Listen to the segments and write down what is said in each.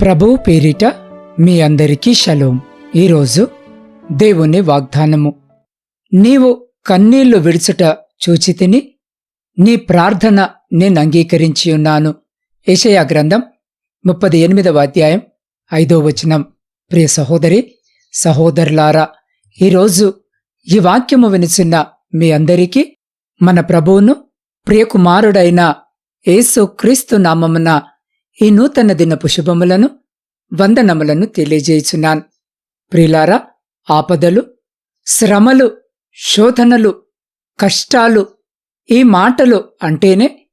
ప్రభువు పేరిట మీ అందరికీ షలోం. ఈరోజు దేవుని వాగ్దానము. నీవు కన్నీళ్ళు విడుచుట చూచితిని నీ ప్రార్థన నేను అంగీకరించి ఉన్నాను. ఏషయా గ్రంథం ముప్పది ఎనిమిదవ అధ్యాయం ఐదో వచనం. ప్రియ సహోదరి సహోదరులారా ఈరోజు ఈ వాక్యము వినిచిన్న మీ అందరికీ మన ప్రభువును ప్రియకుమారుడైన యేసు క్రీస్తు నామమున ఈ నూతన దినపు శుభములను వందనములను తెలియజేయుచున్నాను. ప్రిలారా ఆపదలు శ్రమలు శోధనలు కష్టాలు ఈ మాటలు అంటేనే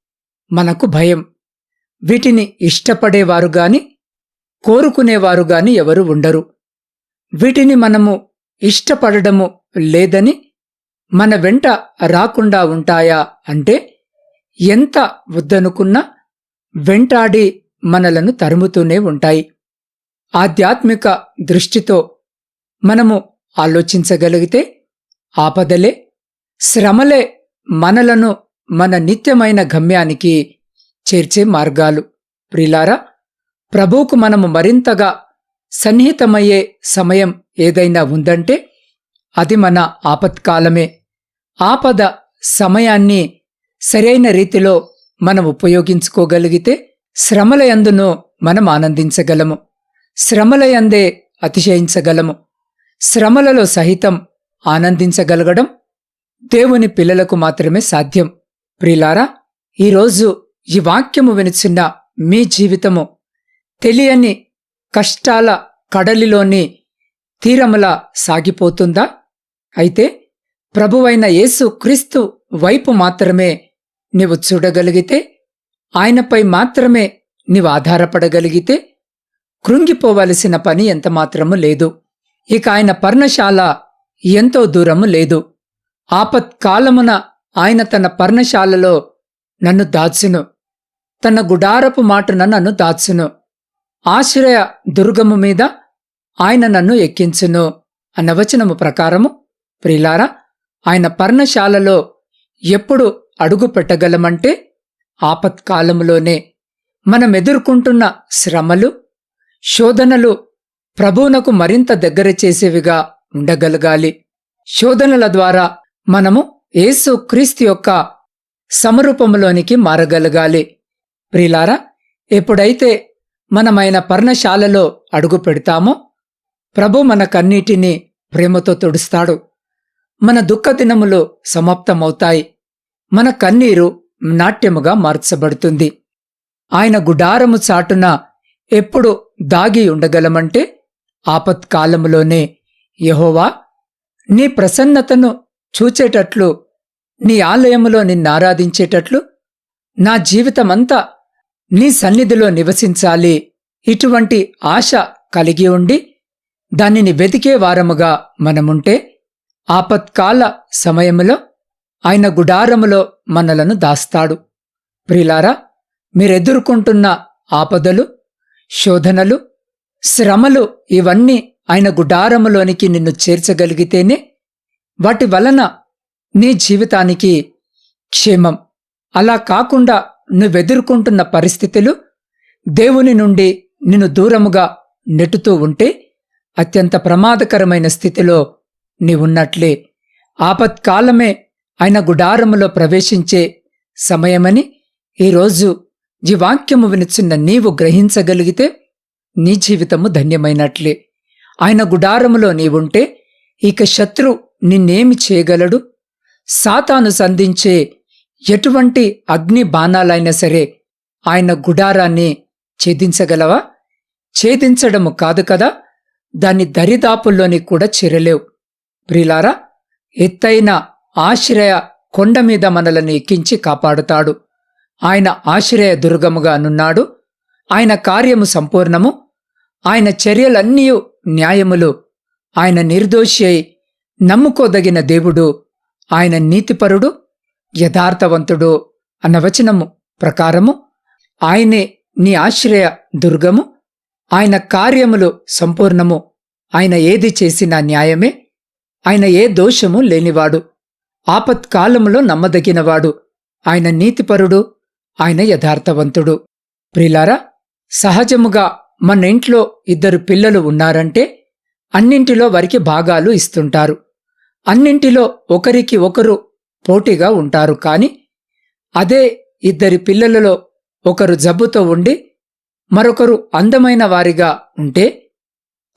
మనకు భయం. వీటిని ఇష్టపడేవారు గాని కోరుకునేవారు గాని ఎవరు ఉండరు. వీటిని మనము ఇష్టపడడము లేదని మన వెంట రాకుండా ఉంటాయా అంటే ఎంత వద్దనుకున్నా వెంటాడి మనలను తరుముతూనే ఉంటాయి. ఆధ్యాత్మిక దృష్టితో మనము ఆలోచించగలిగితే ఆపదలే శ్రమలే మనలను మన నిత్యమైన గమ్యానికి చేర్చే మార్గాలు. ప్రిలారా ప్రభువుకు మనము మరింతగా సన్నిహితమయ్యే సమయం ఏదైనా ఉందంటే అది మన ఆపత్కాలమే. ఆపద సమయాన్ని సరైన రీతిలో మనం ఉపయోగించుకోగలిగితే శ్రమలయందును మనం ఆనందించగలము. శ్రమలయందే అతిశయించగలము. శ్రమలలో సహితం ఆనందించగలగడం దేవుని పిల్లలకు మాత్రమే సాధ్యం. ప్రిలారా ఈరోజు ఈ వాక్యము వినిచిన్న మీ జీవితము తెలియని కష్టాల కడలిలోని తీరములా సాగిపోతుందా? అయితే ప్రభువైన యేసు క్రీస్తు వైపు మాత్రమే నీవు చూడగలిగితే ఆయనపై మాత్రమే నీవు ఆధారపడగలిగితే కృంగిపోవలసిన పని ఎంతమాత్రము లేదు. ఇక ఆయన పర్ణశాల ఎంతో దూరము లేదు. ఆపత్కాలమున ఆయన తన పర్ణశాలలో నన్ను దాచును. తన గుడారపు మాటన నన్ను దాచును. ఆశ్రయ దుర్గము మీద ఆయన నన్ను ఎక్కించును అన్న వచనము ప్రకారము ప్రిలారా ఆయన పర్ణశాలలో ఎప్పుడు అడుగు పెట్టగలమంటే ఆపత్కాలములోనే మనం ఎదుర్కొంటున్న శ్రమలు శోధనలు ప్రభువునకు మరింత దగ్గర చేసేవిగా ఉండగలగాలి. శోధనల ద్వారా మనము యేసు క్రీస్తు యొక్క సమరూపములోనికి మారగలగాలి. ప్రిలారా ఎప్పుడైతే మనమైన పర్ణశాలలో అడుగు పెడతామో ప్రభు మనకన్నిటినీ ప్రేమతో తుడుస్తాడు. మన దుఃఖ దినములు సమాప్తమవుతాయి. మన కన్నీరు నాట్యముగా మార్చబడుతుంది. ఆయన గుడారము చాటున ఎప్పుడు దాగి ఉండగలమంటే ఆపత్కాలములోనే యహోవా నీ ప్రసన్నతను చూచేటట్లు నీ ఆలయములో నిన్నారాధించేటట్లు నా జీవితమంతా నీ సన్నిధిలో నివసించాలి. ఇటువంటి ఆశ కలిగి ఉండి దానిని వెతికే వారముగా మనముంటే ఆపత్కాల సమయములో ఆయన గుడారములో మనలను దాస్తాడు. ప్రిలారా మీరెదుర్కొంటున్న ఆపదలు శోధనలు శ్రమలు ఇవన్నీ ఆయన గుడారములోనికి నిన్ను చేర్చగలిగితేనే వాటి వలన నీ జీవితానికి క్షేమం. అలా కాకుండా నువ్వెదుర్కొంటున్న పరిస్థితులు దేవుని నుండి నిన్ను దూరముగా నెట్టుతూ ఉంటే అత్యంత ప్రమాదకరమైన స్థితిలో నీవున్నట్లే. ఆపత్కాలమే ఆయన గుడారములో ప్రవేశించే సమయమని ఈరోజు ఈ వాక్యము వినిచున్న నీవు గ్రహించగలిగితే నీ జీవితము ధన్యమైనట్లే. ఆయన గుడారములో నీవుంటే ఇక శత్రు నిన్నేమి చేయగలడు? సాతాను సంధించే ఎటువంటి అగ్ని బాణాలైనా సరే ఆయన గుడారాన్ని ఛేదించగలవా? ఛేదించడము కాదు కదా దాని దరిదాపుల్లోని కూడా చేరలేవు. ప్రిలారా ఎత్తైన ఆశ్రయ కొండ మీద మనలను ఎక్కించి కాపాడుతాడు. ఆయన ఆశ్రయ దుర్గముగా నున్నాడు. ఆయన కార్యము సంపూర్ణము. ఆయన చర్యలన్నీ న్యాయములు. ఆయన నిర్దోషి అయి నమ్ముకోదగిన దేవుడు. ఆయన నీతిపరుడు యథార్థవంతుడు అన్న వచనము ప్రకారము. ఆయనే నీ ఆశ్రయ దుర్గము. ఆయన కార్యములు సంపూర్ణము. ఆయన ఏది చేసినా న్యాయమే. ఆయన ఏ దోషము లేనివాడు. ఆపత్కాలములో నమ్మదగినవాడు. ఆయన నీతిపరుడు ఆయన యథార్థవంతుడు. ప్రిలారా సహజముగా మన ఇంట్లో ఇద్దరు పిల్లలు ఉన్నారంటే అన్నింటిలో వారికి భాగాలు ఇస్తుంటారు. అన్నింటిలో ఒకరికి ఒకరు పోటీగా ఉంటారు కాని అదే ఇద్దరి పిల్లలలో ఒకరు జబ్బుతో ఉండి మరొకరు అందమైన వారిగా ఉంటే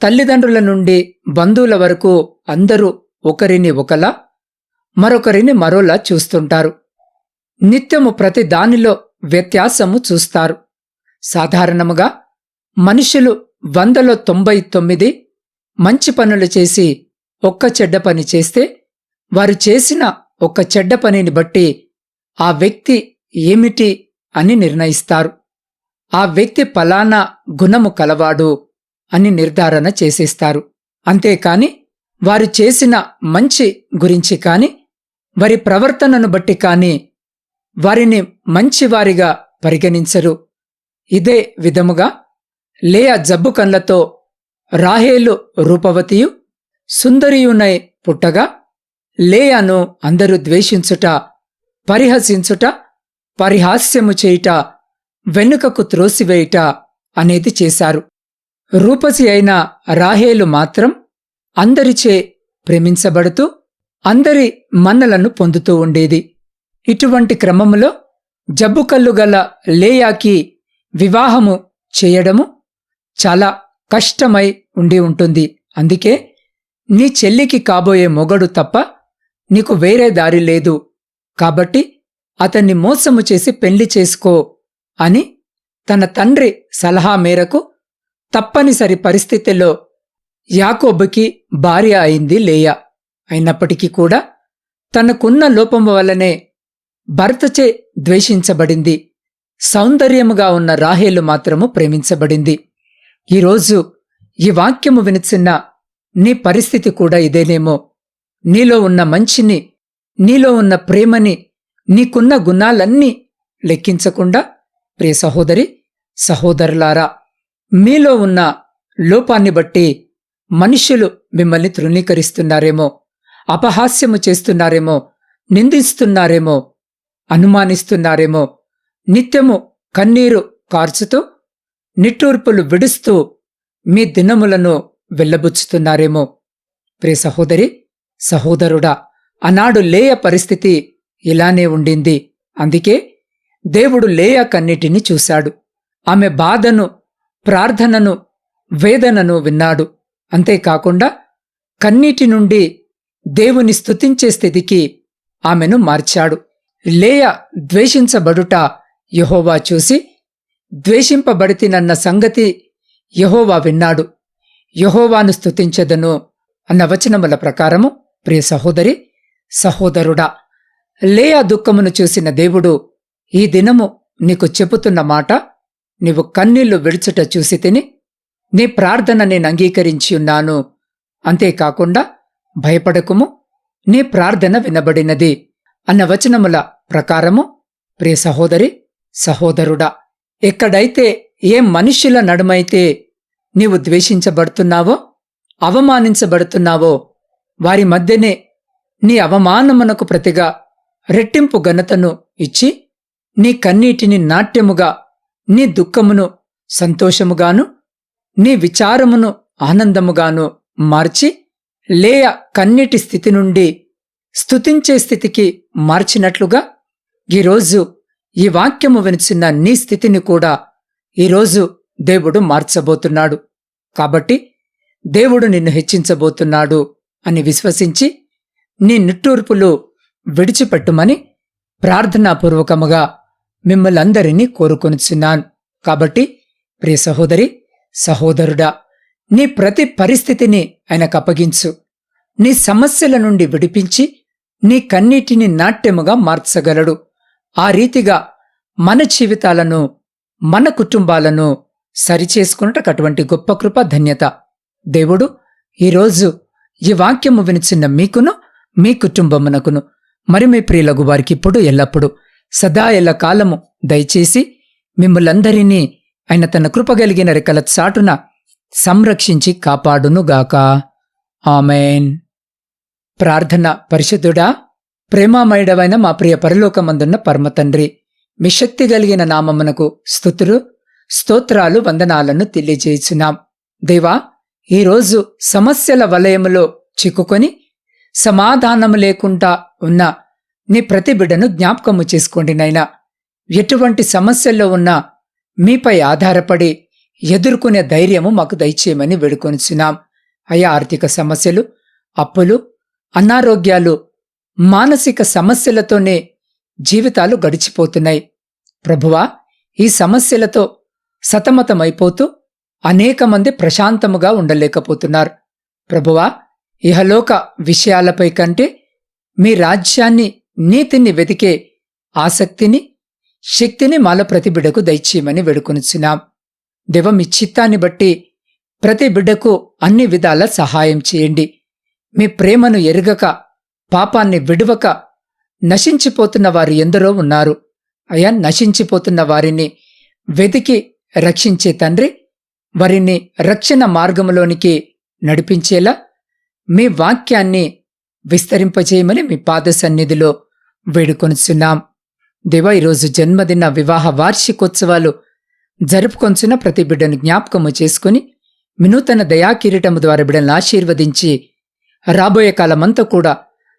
తల్లిదండ్రుల నుండి బంధువుల వరకు అందరూ ఒకరిని ఒకలా మరొకరిని మరోలా చూస్తుంటారు. నిత్యము ప్రతి దానిలో వ్యత్యాసము చూస్తారు. సాధారణముగా మనుషులు వందలో తొంభై తొమ్మిది మంచి పనులు చేసి ఒక్క చెడ్డ పని చేస్తే వారు చేసిన ఒక్క చెడ్డ పనిని బట్టి ఆ వ్యక్తి ఏమిటి అని నిర్ణయిస్తారు. ఆ వ్యక్తి పలానా గుణము కలవాడు అని నిర్ధారణ చేసేస్తారు. అంతేకాని వారు చేసిన మంచి గురించి కానీ వారి ప్రవర్తనను బట్టి కాని వారిని మంచివారిగా పరిగణించరు. ఇదే విధముగా లేయా జబ్బు కళ్ళతో రాహేలు రూపవతియు సుందరియునై పుట్టగా లేయను అందరూ ద్వేషించుట పరిహసించుట పరిహాస్యము చేయుట వెనుకకు త్రోసివేయుట అనేది చేశారు. రూపసి అయిన రాహేలు మాత్రం అందరిచే ప్రేమించబడుతూ అందరి మన్నలను పొందుతూ ఉండేది. ఇటువంటి క్రమములో జబ్బుకల్లు గల లేయాకి వివాహము చేయడము చాలా కష్టమై ఉండి ఉంటుంది. అందుకే నీ చెల్లికి కాబోయే మొగడు తప్ప నీకు వేరే దారి లేదు. కాబట్టి అతన్ని మోసము చేసి పెళ్ళి చేసుకో అని తన తండ్రి సలహా మేరకు తప్పనిసరి పరిస్థితిలో యాకోబుకి భార్య అయింది లేయా. అయినప్పటికీ కూడా తనకున్న లోపము వల్లనే భర్తచే ద్వేషించబడింది. సౌందర్యముగా ఉన్న రాహేలు మాత్రము ప్రేమించబడింది. ఈరోజు ఈ వాక్యము వినిచిన్న నీ పరిస్థితి కూడా ఇదేనేమో. నీలో ఉన్న మంచిని నీలో ఉన్న ప్రేమని నీకున్న గుణాలన్నీ లెక్కించకుండా ప్రియ సహోదరి సహోదరులారా మీలో ఉన్న లోపాన్ని బట్టి మనుష్యులు మిమ్మల్ని తృణీకరిస్తున్నారేమో. అపహాస్యము చేస్తున్నారేమో నిందిస్తున్నారేమో అనుమానిస్తున్నారేమో నిత్యము కన్నీరు కార్చుతూ నిట్టూర్పులు విడుస్తూ మీ దినములను వెళ్ళబుచ్చుతున్నారేమో ప్రే సహోదరి సహోదరుడా అనాడు లేయ పరిస్థితి ఇలానే ఉండింది. అందుకే దేవుడు లేయ కన్నిటిని చూశాడు. ఆమె బాధను ప్రార్థనను వేదనను విన్నాడు. అంతేకాకుండా కన్నీటి నుండి దేవుని స్తుతించే స్థితికి ఆమెను మార్చాడు. లేయ ద్వేషించబడుట యహోవా చూసి ద్వేషింపబడితినన్న సంగతి యహోవా విన్నాడు. యహోవాను స్తుతించదను అన్న వచనముల ప్రకారము ప్రియ సహోదరి సహోదరుడా లేయా దుఃఖమును చూసిన దేవుడు ఈ దినము నీకు చెబుతున్న మాట నీవు కన్నీళ్ళు విడుచుట చూసి తిని నీ ప్రార్థన నేను అంగీకరించి ఉన్నాను. అంతేకాకుండా భయపడకుము? నీ ప్రార్థన వినబడినది. అన్న వచనముల ప్రకారము ప్రియ సహోదరి సహోదరుడా ఎక్కడైతే ఏ మనుష్యుల నడుమైతే నీవు ద్వేషించబడుతున్నావో అవమానించబడుతున్నావో వారి మధ్యనే నీ అవమానమునకు ప్రతిగా రెట్టింపు ఘనతను ఇచ్చి నీ కన్నీటిని నాట్యముగా నీ దుఃఖమును సంతోషముగాను నీ విచారమును ఆనందముగాను మార్చి లేయ కన్నీటి స్థితి నుండి స్తుతించే స్థితికి మార్చినట్లుగా ఈరోజు ఈ వాక్యము వినిచిన నీ స్థితిని కూడా ఈరోజు దేవుడు మార్చబోతున్నాడు. కాబట్టి దేవుడు నిన్ను హెచ్చించబోతున్నాడు అని విశ్వసించి నీ నిట్టూర్పులు విడిచిపెట్టుమని ప్రార్థనాపూర్వకముగా మిమ్మల్ందరినీ కోరుకొనిచున్నాను. కాబట్టి ప్రియ సహోదరి సహోదరుడా నీ ప్రతి పరిస్థితిని ఆయనకు అప్పగించు. నీ సమస్యల నుండి విడిపించి నీ కన్నీటిని నాట్యముగా మార్చగలడు. ఆ రీతిగా మన జీవితాలను మన కుటుంబాలను సరిచేసుకున్నటకు అటువంటి గొప్ప కృప ధన్యత. దేవుడు ఈరోజు ఈ వాక్యము వినిచిన్న మీకును మీ కుటుంబమునకును మరి మీ ప్రియులగు వారికి ఇప్పుడు ఎల్లప్పుడు సదా ఎల్ల కాలము దయచేసి మిమ్మలందరినీ ఆయన తన కృపగలిగిన రెక్కల చాటున సంరక్షించి కాపాడునుగాక. ఆమెన్. ప్రార్థన పరిశుద్ధుడా ప్రేమామయుడవైన మా ప్రియ పరలోకమందున్న పరమతండ్రి మీ శక్తి కలిగిన నామమునకు స్థుతులు స్తోత్రాలు వందనాలను తెలియజేయుచున్నాం. దేవా ఈరోజు సమస్యల వలయములో చిక్కుకొని సమాధానము లేకుండా ఉన్న నీ ప్రతి బిడ్డను జ్ఞాపకము చేసుకోండి నైనా ఎటువంటి సమస్యల్లో ఉన్నా మీపై ఆధారపడి ఎదుర్కొనే ధైర్యము మాకు దయచేయమని వేడుకొనిచున్నాం. అయా ఆర్థిక సమస్యలు అప్పులు అనారోగ్యాలు మానసిక సమస్యలతోనే జీవితాలు గడిచిపోతున్నాయి. ప్రభువా ఈ సమస్యలతో సతమతమైపోతూ అనేక మంది ప్రశాంతముగా ఉండలేకపోతున్నారు. ప్రభువా ఇహలోక విషయాలపై కంటే మీ రాజ్యాన్ని నీతిని వెతికే ఆసక్తిని శక్తిని మాల ప్రతిబిడకు దయచేయమని వేడుకొనిచున్నాం. దివమిచ్చిత్తాన్ని మీ చిత్తాన్ని బట్టి ప్రతి బిడ్డకు అన్ని విధాల సహాయం చేయండి. మీ ప్రేమను ఎరగక పాపాన్ని విడువక నశించిపోతున్న వారు ఎందరో ఉన్నారు. అయా నశించిపోతున్న వారిని వెతికి రక్షించే తండ్రి వారిని రక్షణ మార్గంలోనికి నడిపించేలా మీ వాక్యాన్ని విస్తరింపజేయమని మీ పాద సన్నిధిలో వేడుకొనిస్తున్నాం దేవా ఈరోజు జన్మదిన వివాహ వార్షికోత్సవాలు జరుపుకొంచున్న ప్రతి బిడ్డను జ్ఞాపకము చేసుకుని వినూతన దయాకిరీటము ద్వారా బిడ్డలను ఆశీర్వదించి రాబోయే కాలమంతా కూడా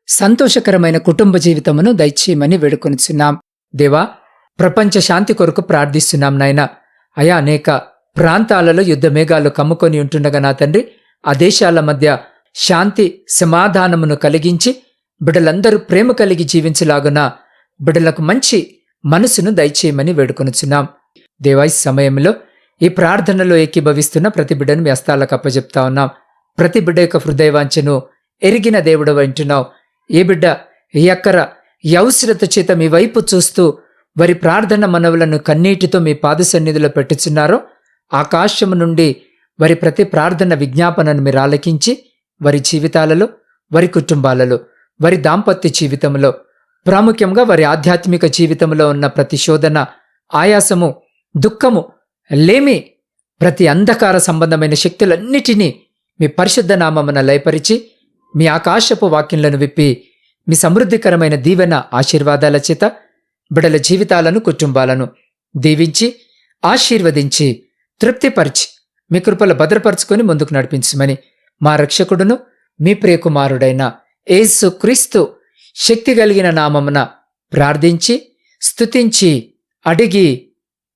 సంతోషకరమైన కుటుంబ జీవితమును దయచేయమని వేడుకొనిచున్నాం. దేవా ప్రపంచ శాంతి కొరకు ప్రార్థిస్తున్నాం నాయన. అయా అనేక ప్రాంతాలలో యుద్ధ మేఘాలు కమ్ముకొని ఉంటుండగా నా తండ్రి ఆ దేశాల మధ్య శాంతి సమాధానమును కలిగించి బిడ్డలందరూ ప్రేమ కలిగి జీవించలాగున బిడ్డలకు మంచి మనసును దయచేయమని వేడుకొనుచున్నాం. దేవాయి సమయంలో ఈ ప్రార్థనలో ఏకీభవిస్తున్న ప్రతి బిడ్డను మీ హస్తాలకు అప్పచెప్తా ఉన్నాం. ప్రతి బిడ్డ యొక్క హృదయవాంఛను ఎరిగిన దేవుడు వింటున్నావు ఏ బిడ్డ ఎక్కర అక్కర ఈ అవసరత చేత మీ వైపు చూస్తూ వారి ప్రార్థన మనవులను కన్నీటితో మీ పాద సన్నిధిలో పెట్టుచున్నారో ఆకాశము నుండి వారి ప్రతి ప్రార్థన విజ్ఞాపనను మీరు ఆలకించి వారి జీవితాలలో వారి కుటుంబాలలో వారి దాంపత్య జీవితంలో ప్రాముఖ్యంగా వారి ఆధ్యాత్మిక జీవితంలో ఉన్న ప్రతి శోధన ఆయాసము దుఃఖము లేమి ప్రతి అంధకార సంబంధమైన శక్తులన్నిటినీ మీ పరిశుద్ధ నామమున లయపరిచి మీ ఆకాశపు వాక్యంలను విప్పి మీ సమృద్ధికరమైన దీవెన ఆశీర్వాదాల చేత బిడల జీవితాలను కుటుంబాలను దీవించి ఆశీర్వదించి తృప్తిపరిచి మీ కృపలు భద్రపరుచుకొని ముందుకు నడిపించమని మా రక్షకుడును మీ ప్రియకుమారుడైన ఏసు క్రీస్తు శక్తి కలిగిన నామమున ప్రార్థించి స్తుతించి అడిగి